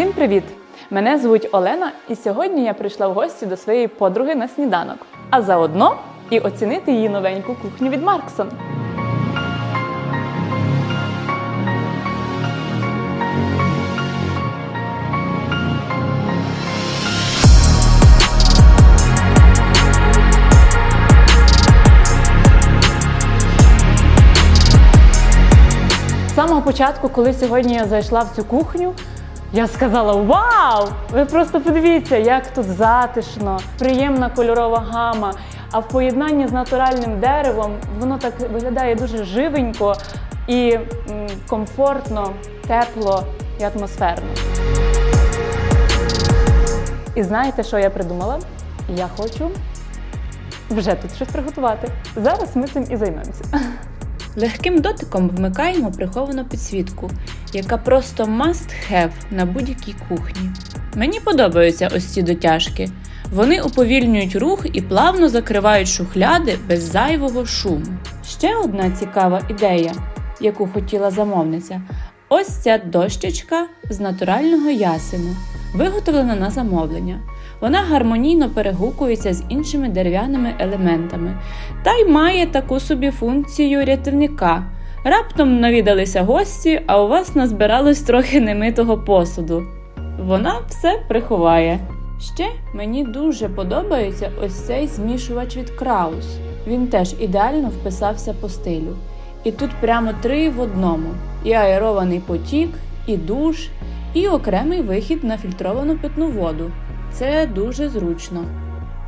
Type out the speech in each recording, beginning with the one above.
Всім привіт! Мене звуть Олена, і сьогодні я прийшла в гості до своєї подруги на сніданок, а заодно і оцінити її новеньку кухню від Марксон. З самого початку, коли сьогодні я зайшла в цю кухню, я сказала: Вау! Ви просто подивіться, як тут затишно, приємна кольорова гама. А в поєднанні з натуральним деревом воно так виглядає дуже живенько і комфортно, тепло і атмосферно. І знаєте, що я придумала? Я хочу вже тут щось приготувати. Зараз ми цим і займемося. Легким дотиком вмикаємо приховану підсвітку, яка просто must have на будь-якій кухні. Мені подобаються ось ці дотяжки. Вони уповільнюють рух і плавно закривають шухляди без зайвого шуму. Ще одна цікава ідея, яку хотіла замовниця. Ось ця дощечка з натурального ясену, виготовлена на замовлення. Вона гармонійно перегукується з іншими дерев'яними елементами та й має таку собі функцію рятівника. Раптом навідалися гості, а у вас назбиралось трохи немитого посуду. Вона все приховає. Ще мені дуже подобається ось цей змішувач від Краус. Він теж ідеально вписався по стилю. І тут прямо три в одному: і аерований потік, і душ, і окремий вихід на фільтровану питну воду. Це дуже зручно.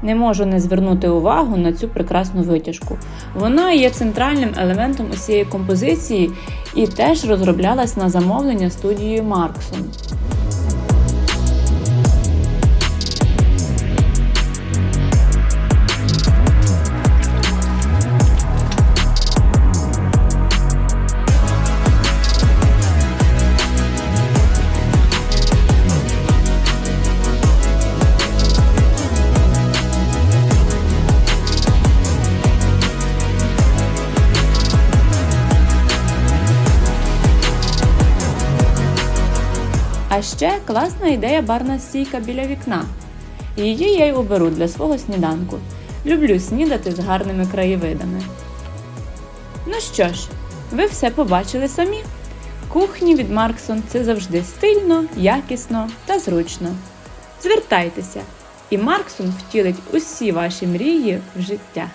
Не можу не звернути увагу на цю прекрасну витяжку. Вона є центральним елементом усієї композиції і теж розроблялась на замовлення студією Марксон. А ще класна ідея барна стійка біля вікна. Її я й оберу для свого сніданку. Люблю снідати з гарними краєвидами. Ну що ж, ви все побачили самі. Кухні від Марксон це завжди стильно, якісно та зручно. Звертайтеся, і Марксон втілить усі ваші мрії в життя.